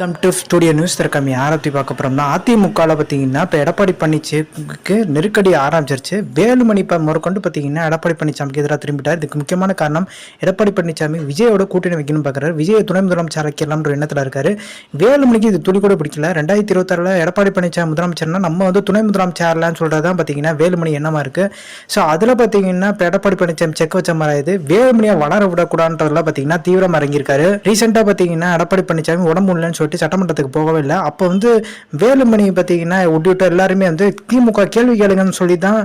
Come to studio news திறக்காமி ஆரத்தி பார்க்க போகிறோம்னா அதிமுகவில் பார்த்தீங்கன்னா இப்போ எடப்பாடி பழனிசாமிக்கு நெருக்கடி ஆரம்பிச்சிருச்சு. வேலுமணி இப்போ முறைக்கொண்டு பார்த்தீங்கன்னா எடப்பாடி பழனிசாமிக்கு எதிராக திரும்பிட்டார். இதுக்கு முக்கியமான காரணம் எடப்பாடி பழனிசாமி விஜயோட கூட்டணி வைக்கணும் பார்க்குறாரு. விஜய் துணை முதலமைச்சர் வைக்கலாம்ன்ற எண்ணத்தில் இருக்காரு. வேலுமணிக்கு இது துளி கூட பிடிக்கல. ரெண்டாயிரத்தி இருபத்தாறில் எடப்பாடி பழனிசாமி முதலமைச்சர்னா நம்ம வந்து துணை முதலமைச்சர்லான்னு சொல்கிறது தான் பார்த்தீங்கன்னா வேலுமணி எண்ணமாக இருக்குது ஸோ அதில் பார்த்தீங்கன்னா இப்போ எடப்பாடி பழனிசாமி செக் வச்ச மாதிரி ஆகுது வேலுமணியை வளர விடக்கூடாதுன்றதுலாம் பார்த்தீங்கன்னா தீவிரமாக இறங்கியிருக்காரு. ரீசெண்டாக பார்த்தீங்கன்னா எடப்பாடி பழனிசாமி உடம்பு இல்லைன்னு சொல்லிட்டு சட்டமன்றத்துக்கு போகவே இல்லை. அப்போ வந்து வேலுமணி பார்த்தீங்கன்னா விட்டு எல்லாருமே வந்து திமுக கேள்வி கேளுங்கன்னு சொல்லி தான்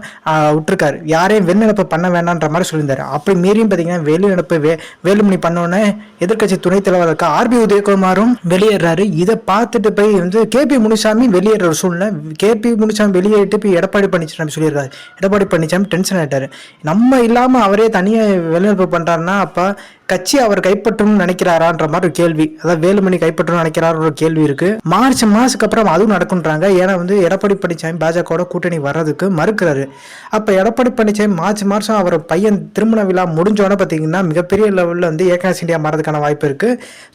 விட்டுருக்காரு. யாரையும் வெளிநடப்பு பண்ண வேண்டான்ற மாதிரி சொல்லியிருந்தாரு. அப்படி மீறியும் பார்த்தீங்கன்னா வெளிநடப்பு வே வேலுமணி பண்ணோன்னே எதிர்க்கட்சி துணைத் தலைவர் இருக்க ஆர்பி உதயகுமாரும் வெளியேறாரு. இதை பார்த்துட்டு போய் வந்து கேபி முனுசாமி வெளியேற ஒரு சூழ்நிலை. கேபி முனிசாமி வெளியேறிட்டு போய் எடப்பாடி பழனிசாமி சொல்லியிருக்காரு. எடப்பாடி பழனிசாமி டென்ஷன் ஆகிட்டாரு நம்ம இல்லாமல் அவரே தனியாக வெளிநடப்பு பண்ணுறாருன்னா அப்போ கட்சி அவர் கைப்பற்றணும்னு நினைக்கிறாரான்ற மாதிரி ஒரு கேள்வி. அதாவது வேலுமணி கைப்பற்றணும்னு நினைக்கிறார் ஒரு கேள்வி இருக்கு. மார்ச் மாசத்துக்கு அப்புறம் அதுவும் நடக்குன்றாங்க. ஏன்னா வந்து எடப்பாடி பழனிசாமி பாஜகவோட கூட்டணி வர்றதுக்கு மறுக்கிறாரு. அப்ப எடப்பாடி பழனிசாமி மார்ச் மாசம் அவர் பையன் திருமண விழா முடிஞ்சோடனே பார்த்தீங்கன்னா மிகப்பெரிய லெவலில் வந்து ஏகாஸ் இந்தியா மாறதுக்கான வாய்ப்பு இருக்கு.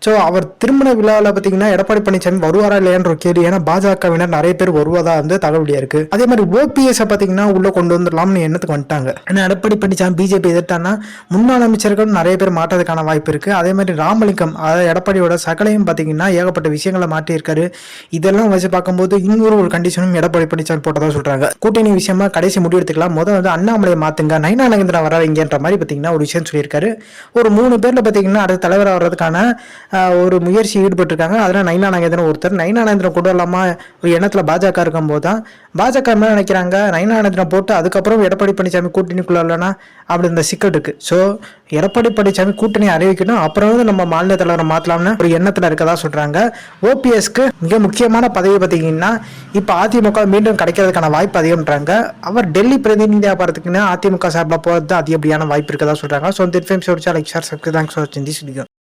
ஸோ அவர் திருமண விழாவில் பார்த்தீங்கன்னா எடப்பாடி பழனிசாமி வருவாரா இல்லையான்ற கேள்வி. ஏன்னா பாஜகவினர் நிறைய பேர் வருவதா வந்து தகவலியா இருக்கு. அதே மாதிரி ஓபிஎஸ் பார்த்தீங்கன்னா உள்ள கொண்டு வந்துடலாம்னு எண்ணத்துக்கு வந்துட்டாங்க. ஏன்னா எடப்பாடி பழனிசாமி பிஜேபி எதிர்த்தானா முன்னாள் அமைச்சர்கள் நிறைய பேர் மாற்றதுக்கான வாய்ப்பு இருக்கு. அதே மாதிரி ராமலிங்கம் அதாவது எடப்பாடியோட சகலையும் பார்த்தீங்கன்னா ஏகப்பட்ட விஷயங்களை மாட்டியிருக்காரு இதெல்லாம் வச்சு பார்க்கும்போது இன்னொரு ஒரு கண்டிஷனும் எடப்பாடி பழனிசாமி போட்டதா சொல்றாங்க. கூட்டணி விஷயமா கடைசி முடிவு எடுத்துக்கலாம் முதல் வந்து அண்ணாமலையை மாத்துங்க. நைனா நகேந்திரன் மாதிரி பார்த்தீங்கன்னா ஒரு விஷயம் சொல்லியிருக்காரு. ஒரு மூணு பேர்ல பார்த்தீங்கன்னா அடுத்த தலைவர் வர்றதுக்கான ஒரு முயற்சி ஈடுபட்டிருக்காங்க. அதில் நயனா நகேந்திரன் ஒருத்தர். நயனா நகேந்திரன் கொண்டு வரலாமா ஒரு எண்ணத்துல பாஜக இருக்கும்போது தான் பாஜக என்ன நினைக்கிறாங்க. நைனா நகேந்திரன் போட்டு அதுக்கப்புறம் எடப்பாடி பழனிசாமி கூட்டணிக்குள்ள இல்லைன்னா அப்படி இந்த சிக்கல் இருக்கு. ஸோ எடப்பாடி பழனிசாமி கூட்டணி அறிவிக்கணும். அப்புறம் வந்து நம்ம மாநில தலைவரை மாற்றலாம்னு ஒரு எண்ணத்தில் இருக்கதா சொல்றாங்க. ஓபிஎஸ்க்கு மிக முக்கியமான பதவி பார்த்தீங்கன்னா இப்போ அதிமுக மீண்டும் கிடைக்கிறதுக்கான வாய்ப்பு அதிகம்ன்றாங்க. அவர் டெல்லி பிரதிநிதியாக போகிறதுக்குன்னு அதிமுக சார்பில் போகிறது அதிகப்படியான வாய்ப்பு இருக்கதா சொல்கிறாங்க ஸோ இந்த information like share subscribe thanks for வாட்சிங் திஸ் வீடியோ